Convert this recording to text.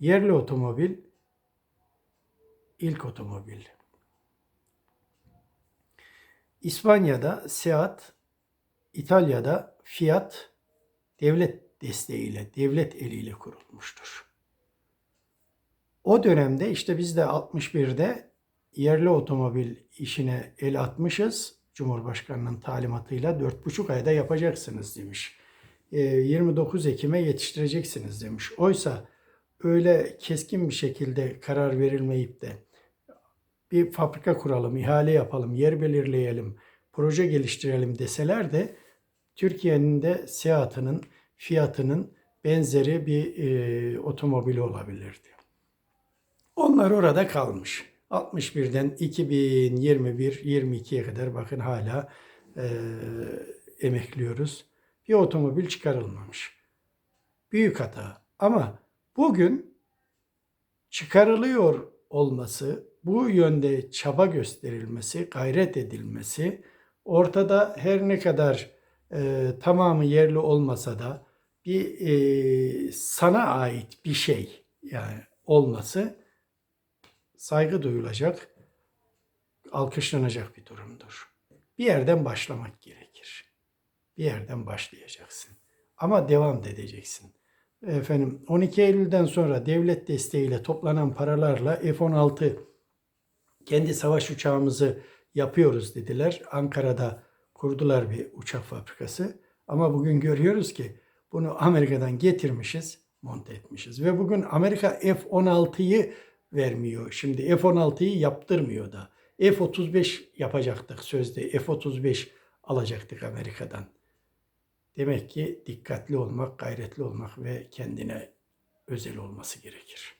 Yerli otomobil ilk otomobil. İspanya'da Seat, İtalya'da Fiat devlet desteğiyle, devlet eliyle kurulmuştur. O dönemde işte biz de 61'de yerli otomobil işine el atmışız. Cumhurbaşkanının talimatıyla 4,5 ayda yapacaksınız demiş. E, 29 Ekim'e yetiştireceksiniz demiş. Oysa öyle keskin bir şekilde karar verilmeyip de bir fabrika kuralım, ihale yapalım, yer belirleyelim, proje geliştirelim deseler de Türkiye'nin de Seat'ının, Fiat'ının benzeri bir e, otomobili olabilirdi. Onlar orada kalmış. 61'den 2021-22'ye kadar bakın hala e, emekliyoruz. Bir otomobil çıkarılmamış. Büyük hata. Ama bugün çıkarılıyor olması, bu yönde çaba gösterilmesi, gayret edilmesi, ortada her ne kadar e, tamamı yerli olmasa da bir e, sana ait bir şey yani olması saygı duyulacak, alkışlanacak bir durumdur. Bir yerden başlamak gerekir. Bir yerden başlayacaksın. Ama devam edeceksin. Efendim 12 Eylül'den sonra devlet desteğiyle toplanan paralarla F-16 kendi savaş uçağımızı yapıyoruz dediler. Ankara'da kurdular bir uçak fabrikası. Ama bugün görüyoruz ki bunu Amerika'dan getirmişiz, monte etmişiz. Ve bugün Amerika F-16'yı vermiyor. Şimdi F-16'yı yaptırmıyor da. F-35 yapacaktık sözde. F-35 alacaktık Amerika'dan. Demek ki dikkatli olmak, gayretli olmak ve kendine özel olması gerekir.